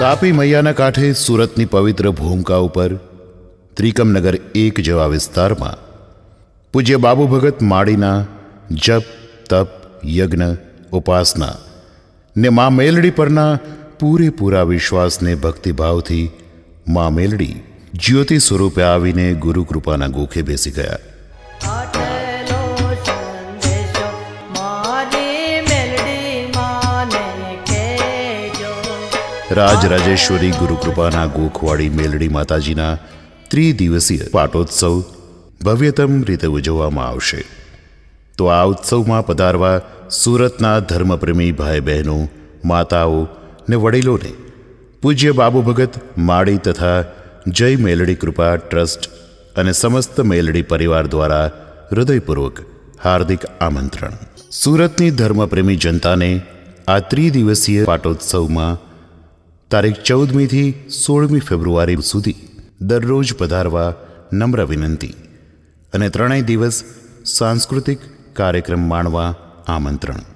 તાપી મૈયાના કાંઠે સુરતની પવિત્ર ભૂમિકા ઉપર ત્રિકમનગર એક જેવા વિસ્તારમાં પૂજ્ય બાબુ ભગત માળીના જપ, તપ, યજ્ઞ, ઉપાસના ને મા મેલડી પરના પૂરેપૂરા વિશ્વાસને ભક્તિભાવથી મા મેલડી જ્યોતિ સ્વરૂપે આવીને ગુરુકૃપાના ગોખે બેસી ગયા. રાજરાજેશ્વરી ગુરુકૃપાના ગોખવાડી મેલડી માતાજીના ત્રિદિવસીય પાટોત્સવ ભવ્યતમ રીતે ઉજવવામાં આવશે. તો આ ઉત્સવમાં પધારવા સુરતના ધર્મપ્રેમી ભાઈ બહેનો માતાઓ ને વડીલોને પૂજ્ય બાબુ ભગત માળી તથા જય મેલડી કૃપા ટ્રસ્ટ અને સમસ્ત મેલડી પરિવાર દ્વારા હૃદયપૂર્વક હાર્દિક આમંત્રણ. સુરતની ધર્મપ્રેમી જનતાને આ ત્રિદિવસીય પાટોત્સવમાં તારીખ ચૌદમીથી સોળમી ફેબ્રુઆરી સુધી દરરોજ પધારવા નમ્ર વિનંતી. અને ત્રણેય દિવસ સાંસ્કૃતિક કાર્યક્રમ માણવા આમંત્રણ.